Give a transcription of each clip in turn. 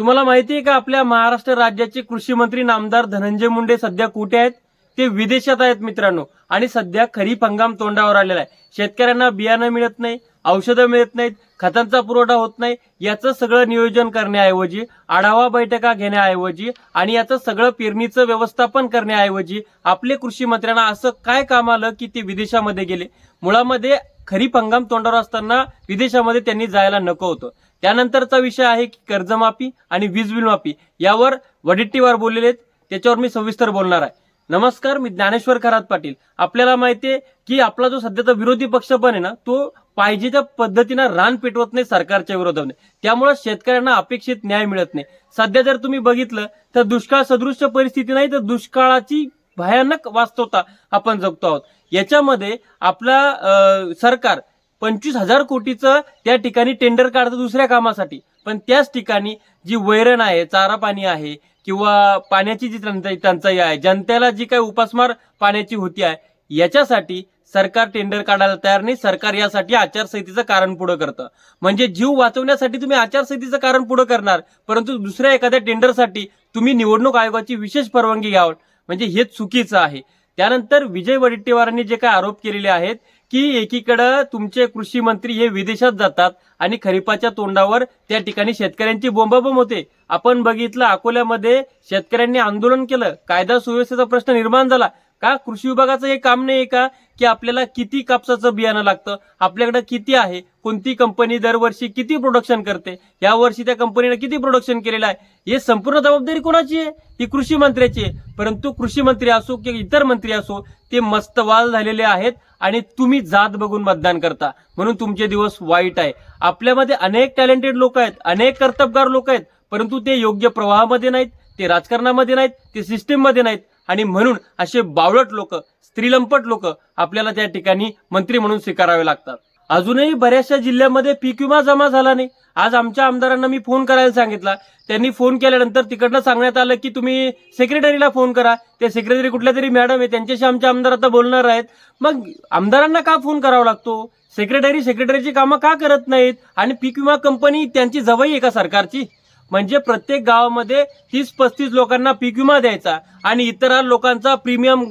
तुम्हाला माहिती आहे का आपल्या महाराष्ट्र राज्याचे कृषी मंत्री नामदार धनंजय मुंडे सध्या कुठे आहेत? ते विदेशात आहेत मित्रांनो. आणि सध्या खरीप हंगाम तोंडावर आलेला आहे. शेतकऱ्यांना बियाणं मिळत नाही औषधं मिळत नाहीत खतांचा पुरवठा होत नाही. याचं सगळं नियोजन करण्याऐवजी आढावा बैठका घेण्याऐवजी आणि याचं सगळं पेरणीचं व्यवस्थापन करण्याऐवजी आपले कृषी मंत्र्यांना असं काय काम आलं की ते विदेशामध्ये गेले? मुळामध्ये खरीप हंगाम तोंडावर असताना विदेशामध्ये त्यांनी जायला नको होतं. त्यानंतरचा विषय आहे की कर्जमाफी आणि वीज बिल माफी यावर वडिट्टीवार बोललेले आहेत. त्याच्यावर मी सविस्तर बोलणार आहे. नमस्कार मी ज्ञानेश्वर खरात पाटील. आपल्याला माहितीये की आपला जो सध्याचा विरोधी पक्ष पण आहे ना तो पाहिजे त्या पद्धतीनं रान पेटवत नाही सरकारच्या विरोधाने. त्यामुळे शेतकऱ्यांना अपेक्षित न्याय मिळत नाही. सध्या जर तुम्ही बघितलं तर दुष्काळ सदृश्य परिस्थिती नाही तर दुष्काळाची भयानक वास्तवता आपण जगतो आहोत. याच्यामध्ये आपला सरकार पंचवीस हजार कोटीचं त्या ठिकाणी टेंडर काढतं दुसऱ्या कामासाठी. पण त्याच ठिकाणी जी वैरण आहे चारा पाणी आहे किंवा पाण्याची जी टंचाई टंचाई आहे जनतेला जी काही उपासमार पाण्याची होती आहे याच्यासाठी सरकार टेंडर काढायला तयार नाही. सरकार यासाठी आचारसंहितेचं कारण पुढं करतं. म्हणजे जीव वाचवण्यासाठी तुम्ही आचारसंहितेचं कारण पुढं करणार परंतु दुसऱ्या एखाद्या टेंडरसाठी तुम्ही निवडणूक आयोगाची विशेष परवानगी घ्यावं. म्हणजे हे चुकीचं आहे. त्यानंतर विजय वडेट्टीवारांनी जे काही आरोप केलेले आहेत की एकीकडं तुमचे कृषी मंत्री हे विदेशात जातात आणि खरीपाच्या तोंडावर त्या ठिकाणी शेतकऱ्यांची बोंबाबोंब होते. आपण बघितलं अकोल्यामध्ये शेतकऱ्यांनी आंदोलन केलं. कायदा सुव्यवस्थेचा प्रश्न निर्माण झाला. का? कृषी विभागाचं हे काम नाही का? की आपल्याला किती कापसाचं बियाणं लागतं? आपल्याकडे किती आहे? कोणती कंपनी दरवर्षी किती प्रोडक्शन करते? या वर्षी त्या कंपनीनं किती प्रोडक्शन केलेलं आहे? हे संपूर्ण जबाबदारी कोणाची आहे? ही कृषी मंत्र्याची आहे. परंतु कृषी मंत्री असो किंवा इतर मंत्री असो ते मस्तवाल झालेले आहेत आणि तुम्ही जात बघून मतदान करता. म्हणून तुमचे दिवस वाईट आहे. आपल्यामध्ये अनेक टॅलेंटेड लोक आहेत अनेक कर्तबगार लोक आहेत परंतु ते योग्य प्रवाहामध्ये नाहीत ते राजकारणामध्ये नाहीत ते सिस्टीममध्ये नाहीत. आणि म्हणून असे बावळट लोक स्त्रीलंपट लोक आपल्याला त्या ठिकाणी मंत्री म्हणून स्वीकारावे लागतात. अजूनही बऱ्याचशा जिल्ह्यामध्ये पीक विमा जमा झाला नाही. आज आमच्या आमदारांना मी फोन करायला सांगितला. त्यांनी फोन केल्यानंतर तिकडनं सांगण्यात आलं की तुम्ही सेक्रेटरीला फोन करा. ते सेक्रेटरी कुठल्या तरी मॅडम आहे त्यांच्याशी आमचे आमदार आता बोलणार आहेत. मग आमदारांना का फोन करावा लागतो? सेक्रेटरी सेक्रेटरीची कामं का करत नाहीत? आणि पीक विमा कंपनी त्यांची जवळ आहे का सरकारची? म्हणजे प्रत्येक गावामध्ये तीस पस्तीस लोकांना पीक विमा द्यायचा आणि इतर लोकांचा प्रीमियम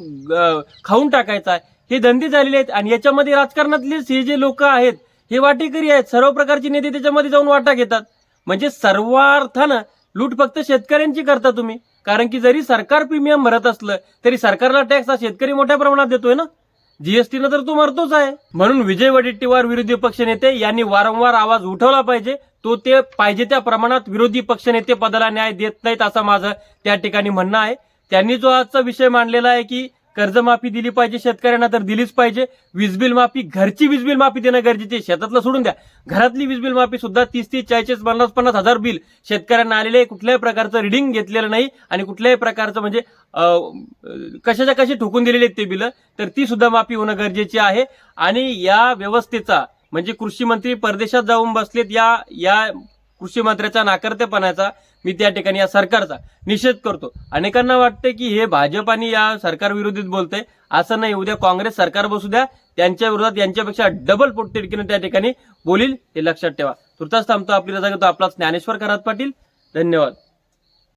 खाऊन टाकायचा. हे धंदे झालेले आहेत आणि याच्यामध्ये राजकारणातले हे जे लोक आहेत हे वाटेकरी आहेत सर्व प्रकारचे नेते त्याच्यामध्ये जाऊन वाटा घेतात. म्हणजे सर्वार्थानं लूट फक्त शेतकऱ्यांची करता तुम्ही. कारण की जरी सरकार प्रीमियम भरत असलं तरी सरकारला टॅक्स हा शेतकरी मोठ्या प्रमाणात देतोय ना? जीएसटीनं तर तो मरतोच आहे. म्हणून विजय वडेट्टीवार विरोधी पक्षनेते यांनी वारंवार आवाज उठवला पाहिजे. तो ते पाहिजे त्या प्रमाणात विरोधी पक्षनेते पदाला न्याय देत नाहीत असं माझं त्या ठिकाणी म्हणणं आहे. त्यांनी जो आजचा विषय मांडलेला आहे की कर्जमाफी दिली पाहिजे शेतकऱ्यांना तर दिलीच पाहिजे वीज बिल माफी घरची वीज बिल माफी देणं गरजेचे आहे. शेतातलं सोडून द्या घरातली वीज बिल माफी सुद्धा तीस तीस चाळीस पन्नास पन्नास हजार बिल शेतकऱ्यांना आलेले आहे. कुठल्याही प्रकारचं रिडिंग घेतलेलं नाही आणि कुठल्याही प्रकारचं म्हणजे कशाच्या कशी ठोकून दिलेली आहेत ते बिलं तर ती सुद्धा माफी होणं गरजेची आहे आणि या व्यवस्थेचा म्हणजे कृषी मंत्री परदेशात जाऊन बसलेत या या कृषी मंत्र्याचा नाकर्तेपणाचा मी त्या ठिकाणी या सरकारचा निषेध करतो. अनेकांना वाटते की हे भाजप आणि या सरकार विरोधीत बोलते असं नाही उद्या काँग्रेस सरकार बसू द्या त्यांच्या विरोधात यांच्यापेक्षा डबल पोटतिडकीनं त्या ठिकाणी बोलील हे लक्षात ठेवा. तुर्तास थांबतो आपली रजा घेतो. आपला ज्ञानेश्वर करात पाटील. धन्यवाद.